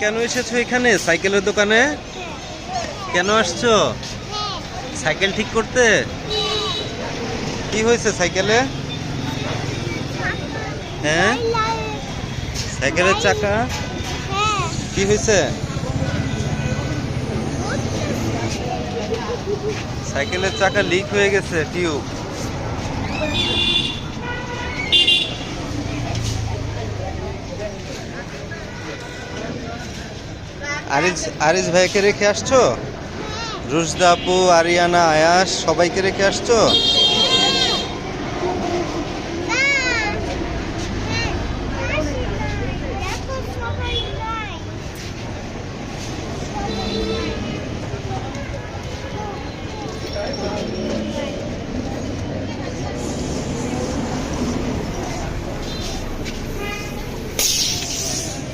কেন এসেছ এখানে? সাইকেলের দোকানে? কেন আসছো? সাইকেল ঠিক করতে? কি হয়েছে সাইকেলে? হ্যাঁ? সাইকেলের চাকা? কি হয়েছে? সাইকেলের চাকা লিক হয়ে গেছে, টিউব। আরিজ আরিজ ভাইকে রেখে আসছো? রুশদা আপু আরিয়ানা আয়াস সবাইকে রেখে আসছো?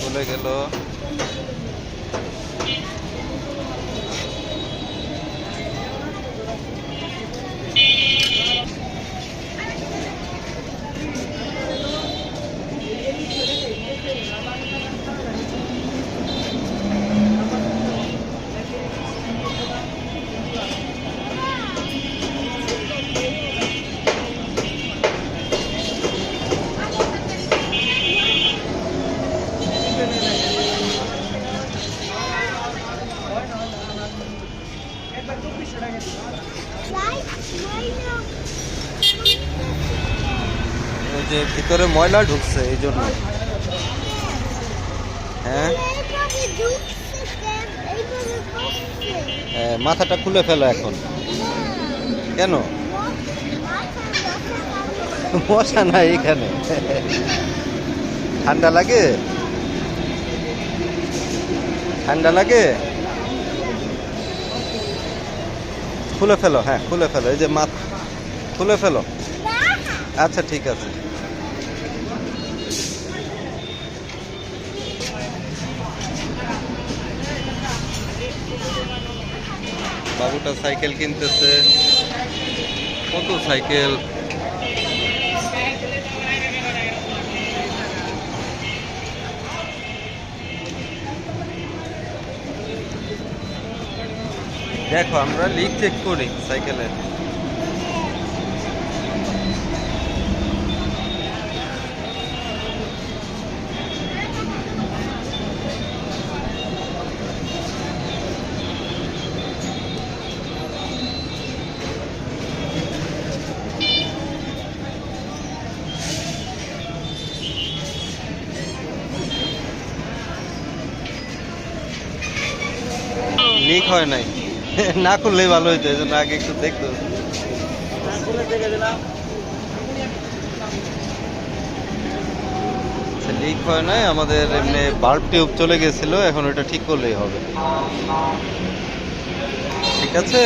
চলে গেল। ওই যে ভিতরে ময়লা ঢুকছে এই জন্য। হ্যাঁ? হ্যাঁ, মাথাটা খুলে ফেলো এখন। কেন? মশা নাই এখানে। ঠান্ডা লাগে? ঠান্ডা লাগে? খুলে ফেলো হ্যাঁ খুলে ফেলো, এই যে মাথ, খুলে ফেলো। আচ্ছা ঠিক আছে। বাবুটা সাইকেল কিনতেছে। কত সাইকেল? দেখো আমরা লিক চেক করি সাইকেলের লিক হয় নাই। না করলেই ভালো হইতো, এই জন্য আগে একটু দেখতো। লিক হয় নাই? আমাদের এমনি বাল্ব টিউব চলে গেছিল, এখন ওটা ঠিক করলেই হবে। ঠিক আছে?